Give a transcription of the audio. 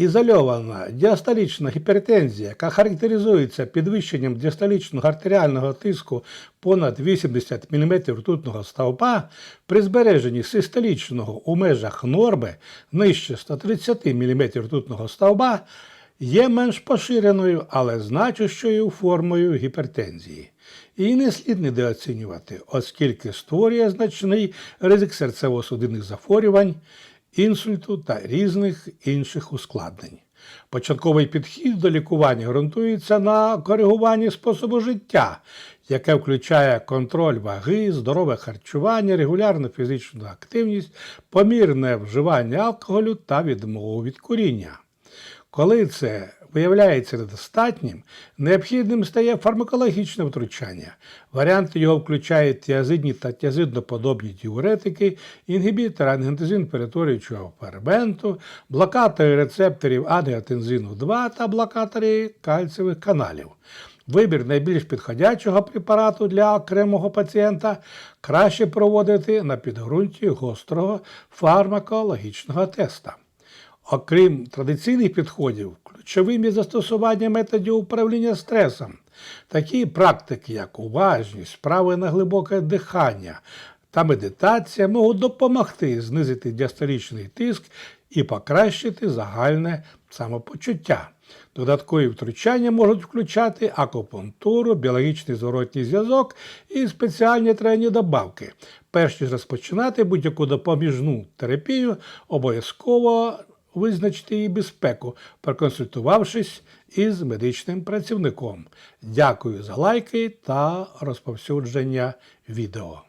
Ізольована діастолічна гіпертензія, яка характеризується підвищенням діастолічного артеріального тиску понад 80 мм ртутного стовпа, при збереженні систолічного у межах норми нижче 130 мм ртутного стовба, є менш поширеною, але значущою формою гіпертензії. Її не слід недооцінювати, оскільки створює значний ризик серцево-судинних захворювань, інсульту та різних інших ускладнень. Початковий підхід до лікування ґрунтується на коригуванні способу життя, яке включає контроль ваги, здорове харчування, регулярну фізичну активність, помірне вживання алкоголю та відмову від куріння. Коли це виявляється недостатнім, необхідним стає фармакологічне втручання. Варіанти його включають тіазидні та тіазидноподобні діуретики, інгібітори ангіотензин перетворюючого ферменту, блокатори рецепторів ангіотензину 2 та блокатори кальцієвих каналів. Вибір найбільш підходячого препарату для окремого пацієнта краще проводити на підґрунті гострого фармакологічного теста. Окрім традиційних підходів, ключовим є застосування методів управління стресом. Такі практики, як уважність, справи на глибоке дихання та медитація, можуть допомогти знизити діастолічний тиск і покращити загальне самопочуття. Додаткові втручання можуть включати акупунктуру, біологічний зворотній зв'язок і спеціальні тренні добавки. Перш ніж розпочинати будь-яку допоміжну терапію, обов'язково визначити її безпеку, проконсультувавшись із медичним працівником. Дякую за лайки та розповсюдження відео.